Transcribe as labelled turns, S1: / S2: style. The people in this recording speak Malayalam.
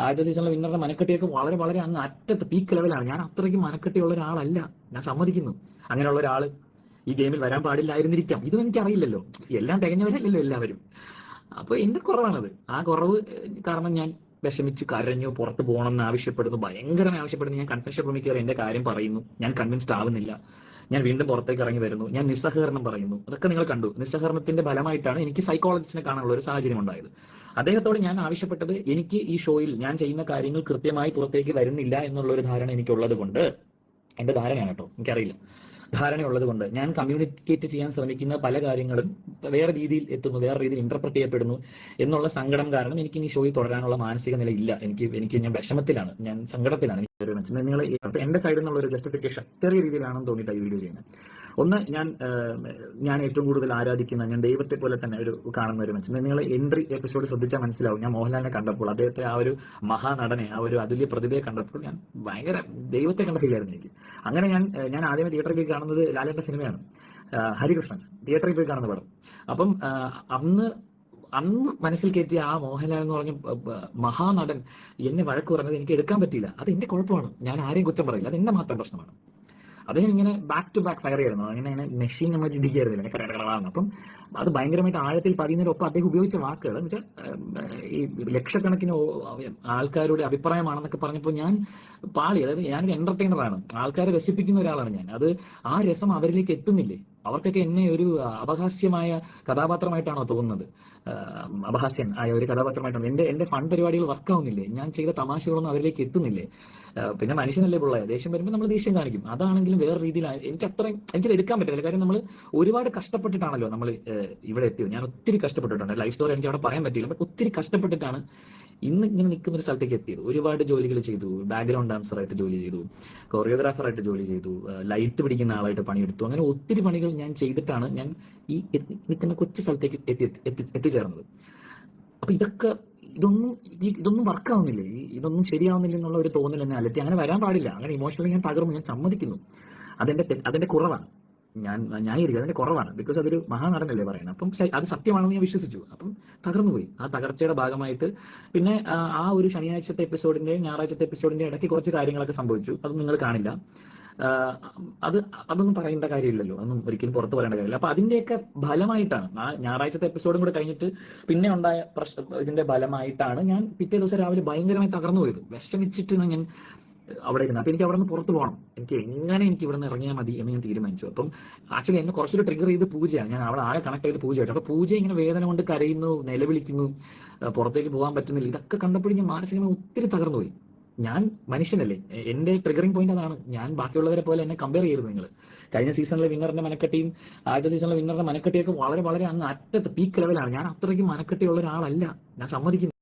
S1: ആദ്യത്തെ സീസണിലെ വിന്നറുടെ മനക്കെട്ടിയൊക്കെ വളരെ വളരെ അങ്ങ് അറ്റത്ത് പീക്ക് ലെവലാണ് ഞാൻ അത്രയ്ക്ക് മനക്കെട്ടിയുള്ള ഒരാളല്ല. ഞാൻ സമ്മതിക്കുന്നു. അങ്ങനെയുള്ള ഒരാൾ ഈ ഗെയിമിൽ വരാൻ പാടില്ലായിരുന്നിരിക്കാം. ഇതും എനിക്കറിയില്ലല്ലോ. എല്ലാം തികഞ്ഞവരല്ലല്ലോ എല്ലാവരും. അപ്പോൾ എന്റെ കുറവാണത്. ആ കുറവ് കാരണം ഞാൻ വിഷമിച്ചു കരഞ്ഞു പുറത്ത് പോകണമെന്ന് ആവശ്യപ്പെടുന്നു. ഭയങ്കരമായി ആവശ്യപ്പെടുന്നു. ഞാൻ കൺഫെഷൻ റൂമിൽ കയറി എന്റെ കാര്യം പറയുന്നു. ഞാൻ കൺവിൻസ്ഡ് ആവുന്നില്ല. ഞാൻ വീണ്ടും പുറത്തേക്ക് ഇറങ്ങി വരുന്നു. ഞാൻ നിസ്സഹകരണം പറയുന്നു. അതൊക്കെ നിങ്ങൾ കണ്ടു. നിസ്സഹകരണത്തിന്റെ ഫലമായിട്ടാണ് എനിക്ക് സൈക്കോളജിസ്റ്റിനെ കാണാനുള്ള ഒരു സാഹചര്യം ഉണ്ടായത്. അദ്ദേഹത്തോട് ഞാൻ ആവശ്യപ്പെട്ടത് എനിക്ക് ഈ ഷോയിൽ ഞാൻ ചെയ്യുന്ന കാര്യങ്ങൾ കൃത്യമായി പുറത്തേക്ക് വരുന്നില്ല എന്നുള്ള ഒരു ധാരണ എനിക്കുള്ളത് കൊണ്ട്. എന്റെ ധാരണയാണ് കേട്ടോ. എനിക്കറിയില്ല. ധാരണയുള്ളത് കൊണ്ട് ഞാൻ കമ്മ്യൂണിക്കേറ്റ് ചെയ്യാൻ ശ്രമിക്കുന്ന പല കാര്യങ്ങളും വേറെ രീതിയിൽ എത്തുന്നു വേറെ രീതിയിൽ ഇന്റർപ്രറ്റ് ചെയ്യപ്പെടുന്നു എന്നുള്ള സങ്കടം കാരണം എനിക്ക് ഇനി ഷോയിൽ തുടരാനുള്ള മാനസിക നില ഇല്ല. എനിക്ക് എനിക്ക് ഞാൻ വിഷമത്തിലാണ്. ഞാൻ സങ്കടത്തിലാണ്. നിങ്ങൾ എന്റെ സൈഡിൽ നിന്നുള്ള ഒരു ജസ്റ്റിഫിക്കേഷൻ ചെറിയ രീതിയിലാണെന്ന് തോന്നിയിട്ട് ഈ വീഡിയോ ചെയ്യുന്നത്. ഒന്ന് ഞാൻ ഞാൻ ഏറ്റവും കൂടുതൽ ആരാധിക്കുന്ന ഞാൻ ദൈവത്തെ പോലെ തന്നെ ഒരു കാണുന്ന ഒരു മനുഷ്യൻ നിങ്ങൾ എൻട്രി എപ്പിസോഡ് ശ്രദ്ധിച്ചാൽ മനസ്സിലാവും. ഞാൻ മോഹൻലാലിനെ കണ്ടപ്പോൾ അദ്ദേഹത്തെ ആ ഒരു മഹാനടനെ ആ ഒരു അതുല്യ പ്രതിഭയെ കണ്ടപ്പോൾ ഞാൻ ഭയങ്കര ദൈവത്തെ കണ്ട ഫീലായിരുന്നു എനിക്ക്. അങ്ങനെ ഞാൻ ഞാൻ ആദ്യമേ തിയേറ്ററിൽ പോയി കാണുന്നത് ലാലേട്ട സിനിമയാണ് ഹരികൃഷ്ണൻസ്. തിയേറ്ററിൽ പോയി കാണുന്ന പടം. അപ്പം അന്ന് അന്ന് മനസ്സിൽ കയറ്റിയ ആ മോഹൻലാൽ എന്ന് പറഞ്ഞ മഹാനടൻ എന്നെ വഴക്ക് പറഞ്ഞത് എനിക്ക് എടുക്കാൻ പറ്റിയില്ല. അത് എന്റെ കുഴപ്പമാണ്. ഞാൻ ആരെയും കുറ്റം പറയില്ല. അത് എന്റെ മാത്രം പ്രശ്നമാണ്. അദ്ദേഹം ഇങ്ങനെ ബാക്ക് ടു ബാക്ക് ഫയർ ചെയ്യുന്നു. അങ്ങനെ അങ്ങനെ മെഷീൻ നമ്മൾ ചിന്തിക്കായിരുന്നില്ല കടകടകളാണ് അപ്പം അത് ഭയങ്കരമായിട്ട് ആഴത്തിൽ പതിയുന്നതിനൊപ്പം അദ്ദേഹം ഉപയോഗിച്ച വാക്കുകൾ എന്ന് വെച്ചാൽ ഈ ലക്ഷക്കണക്കിന് ആൾക്കാരുടെ അഭിപ്രായമാണെന്നൊക്കെ പറഞ്ഞപ്പോൾ ഞാൻ പാളി. അതായത് ഞാനൊരു എന്റർടൈനറാണ് ആൾക്കാരെ രസിപ്പിക്കുന്ന ഒരാളാണ് ഞാൻ. അത് ആ രസം അവരിലേക്ക് എത്തുന്നില്ലേ? അവർക്കൊക്കെ എന്നെ ഒരു അപഹാസ്യമായ കഥാപാത്രമായിട്ടാണോ തോന്നുന്നത്. അപഹാസ്യൻ ആയ ഒരു കഥാപാത്രമായിട്ടാണ്. എന്റെ എന്റെ ഫണ്ട് പരിപാടികൾ വർക്കാവുന്നില്ലേ ഞാൻ ചെയ്ത തമാശകളൊന്നും അവരിലേക്ക് എത്തുന്നില്ലേ? പിന്നെ മനുഷ്യനല്ലേ പിള്ളേ ദേഷ്യം വരുമ്പോൾ നമ്മൾ ദേഷ്യം കാണിക്കും. അതാണെങ്കിലും വേറെ രീതിയിൽ എനിക്ക് അത്രയും എനിക്കത് എടുക്കാൻ പറ്റില്ല. കാര്യം നമ്മൾ ഒരുപാട് കഷ്ടപ്പെട്ടിട്ടാണല്ലോ നമ്മൾ ഇവിടെ എത്തിയത്. ഞാൻ ഒത്തിരി കഷ്ടപ്പെട്ടിട്ടുണ്ട്. ലൈഫ് സ്റ്റോറി എനിക്ക് അവിടെ പറയാൻ പറ്റില്ല ബട്ട് ഒത്തിരി കഷ്ടപ്പെട്ടിട്ടാണ് ഇന്ന് ഇങ്ങനെ നിൽക്കുന്ന ഒരു സ്ഥലത്തേക്ക് എത്തിയത്. ഒരുപാട് ജോലികൾ ചെയ്തു. ബാക്ക്ഗ്രൗണ്ട് ഡാൻസർ ആയിട്ട് ജോലി ചെയ്തു. കൊറിയോഗ്രാഫർ ആയിട്ട് ജോലി ചെയ്തു. ലൈറ്റ് പിടിക്കുന്ന ആളായിട്ട് പണിയെടുത്തു. അങ്ങനെ ഒത്തിരി പണികൾ ഞാൻ ചെയ്തിട്ടാണ് ഞാൻ ഈ നിൽക്കുന്ന കൊച്ചു സ്ഥലത്തേക്ക് എത്തി എത്തി- എത്തിച്ചേർന്നത്. അപ്പൊ ഇതൊക്കെ ഇതൊന്നും ഇതൊന്നും വർക്കാവുന്നില്ലേ ഇതൊന്നും ശരിയാവുന്നില്ല എന്നുള്ള ഒരു തോന്നൽ എന്നെ അല്ലെത്തി അങ്ങനെ വരാൻ പാടില്ല. അങ്ങനെ ഇമോഷണലി ഞാൻ തകർന്നു. ഞാൻ സമ്മതിക്കുന്നു. അതിന്റെ അതെന്റെ കുറവാണ്. ഞാൻ ന്യായീകരിക്കുക അതിന്റെ കുറവാണ്. ബിക്കോസ് അതൊരു മഹാനടനല്ലേ പറയുന്നത്. അപ്പം അത് സത്യമാണെന്ന് ഞാൻ വിശ്വസിച്ചു. അപ്പം തകർന്നുപോയി. ആ തകർച്ചയുടെ ഭാഗമായിട്ട്. പിന്നെ ആ, ഒരു ശനിയാഴ്ചത്തെ എപ്പിസോഡിന്റെ ഞായറാഴ്ചത്തെ എപ്പിസോഡിന്റെ ഇടയ്ക്ക് കുറച്ച് കാര്യങ്ങളൊക്കെ സംഭവിച്ചു. അത് നിങ്ങൾ കാണില്ല. അത് അതൊന്നും പറയേണ്ട കാര്യമില്ലല്ലോ. അതൊന്നും ഒരിക്കലും പുറത്ത് പറയേണ്ട കാര്യമില്ല. അപ്പൊ അതിന്റെയൊക്കെ ഫലമായിട്ടാണ്. ആ ഞായറാഴ്ചത്തെ എപ്പിസോഡും കൂടെ കഴിഞ്ഞിട്ട് പിന്നെ ഉണ്ടായ പ്രശ്ന ഇതിന്റെ ഫലമായിട്ടാണ് ഞാൻ പിറ്റേ ദിവസം രാവിലെ ഭയങ്കരമായി തകർന്നു പോയത് വിഷമിച്ചിട്ട് ഞാൻ അവിടെ ഇരുന്ന്. അപ്പം എനിക്ക് അവിടെ നിന്ന് പുറത്ത് പോകണം. എനിക്ക് എങ്ങനെ എനിക്ക് ഇവിടെ നിന്ന് ഇറങ്ങിയാൽ മതി എന്ന് ഞാൻ തീരുമാനിച്ചു. അപ്പം ആക്ച്വലി എന്നെ കുറച്ചൊരു ട്രിഗർ ചെയ്ത് പൂജയാണ്. ഞാൻ അവിടെ ആകെ കണക്ട് ചെയ്ത് പൂജയായിട്ട്. അപ്പോൾ പൂജ ഇങ്ങനെ വേദന കൊണ്ട് കരയുന്നു നിലവിളിക്കുന്നു പുറത്തേക്ക് പോകാൻ പറ്റുന്നില്ല. ഇതൊക്കെ കണ്ടപ്പോഴും ഞാൻ മാനസികമായി ഒത്തിരി തകർന്നു പോയി. ഞാൻ മനുഷ്യനല്ലേ. എന്റെ ട്രിഗറിംഗ് പോയിന്റ് അതാണ്. ഞാൻ ബാക്കിയുള്ളവരെ പോലെ എന്നെ കമ്പയർ ചെയ്യരുത് നിങ്ങൾ കഴിഞ്ഞ സീസണിലെ വിന്നറിന്റെ മനക്കെട്ടിയും ആദ്യത്തെ സീസണിലെ വിന്നറിന്റെ മനക്കെട്ടിയൊക്കെ വളരെ വളരെ അങ്ങ് അറ്റത്ത് പീക്ക് ലെവലാണ് ഞാൻ അത്രയ്ക്ക് മനക്കെട്ടിയുള്ള ഒരാളല്ല. ഞാൻ സമ്മതിക്കുന്നു.